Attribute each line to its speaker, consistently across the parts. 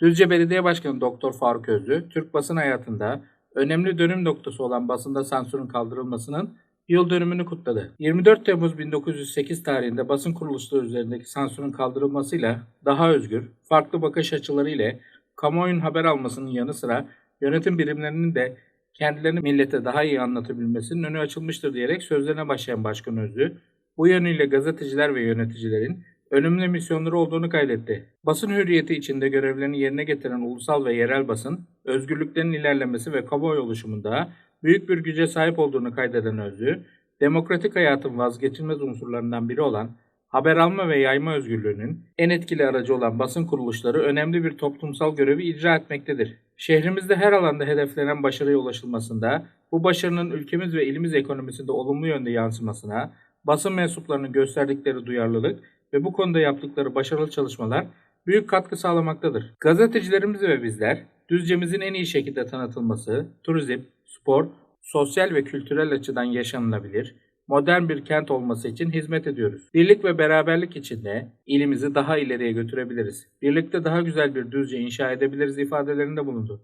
Speaker 1: Düzce Belediye Başkanı Doktor Faruk Özlü, Türk basın hayatında önemli dönüm noktası olan basında sansürün kaldırılmasının yıl dönümünü kutladı. 24 Temmuz 1908 tarihinde basın kuruluşları üzerindeki sansürün kaldırılmasıyla daha özgür, farklı bakış açıları ile kamuoyunun haber almasının yanı sıra yönetim birimlerinin de kendilerini millete daha iyi anlatabilmesinin önü açılmıştır diyerek sözlerine başlayan Başkan Özlü, bu yönüyle gazeteciler ve yöneticilerin önemli misyonları olduğunu kaydetti. Basın hürriyeti içinde görevlerini yerine getiren ulusal ve yerel basın, özgürlüklerin ilerlemesi ve kamuoyu oluşumunda büyük bir güce sahip olduğunu kaydeden Özlü, demokratik hayatın vazgeçilmez unsurlarından biri olan haber alma ve yayma özgürlüğünün en etkili aracı olan basın kuruluşları önemli bir toplumsal görevi icra etmektedir. Şehrimizde her alanda hedeflenen başarıya ulaşılmasında, bu başarının ülkemiz ve ilimiz ekonomisinde olumlu yönde yansımasına, basın mensuplarının gösterdikleri duyarlılık ve bu konuda yaptıkları başarılı çalışmalar büyük katkı sağlamaktadır. Gazetecilerimiz ve bizler, Düzce'mizin en iyi şekilde tanıtılması, turizm, spor, sosyal ve kültürel açıdan yaşanılabilir, modern bir kent olması için hizmet ediyoruz. Birlik ve beraberlik içinde ilimizi daha ileriye götürebiliriz. Birlikte daha güzel bir Düzce inşa edebiliriz ifadelerinde bulundu.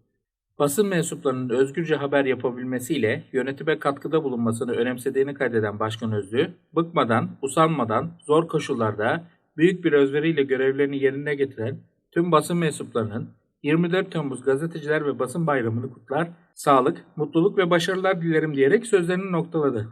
Speaker 1: Basın mensuplarının özgürce haber yapabilmesiyle yönetime katkıda bulunmasını önemsediğini kaydeden Başkan Özlü, bıkmadan, usanmadan, zor koşullarda büyük bir özveriyle görevlerini yerine getiren tüm basın mensuplarının 24 Temmuz Gazeteciler ve Basın Bayramı'nı kutlar, sağlık, mutluluk ve başarılar dilerim diyerek sözlerini noktaladı.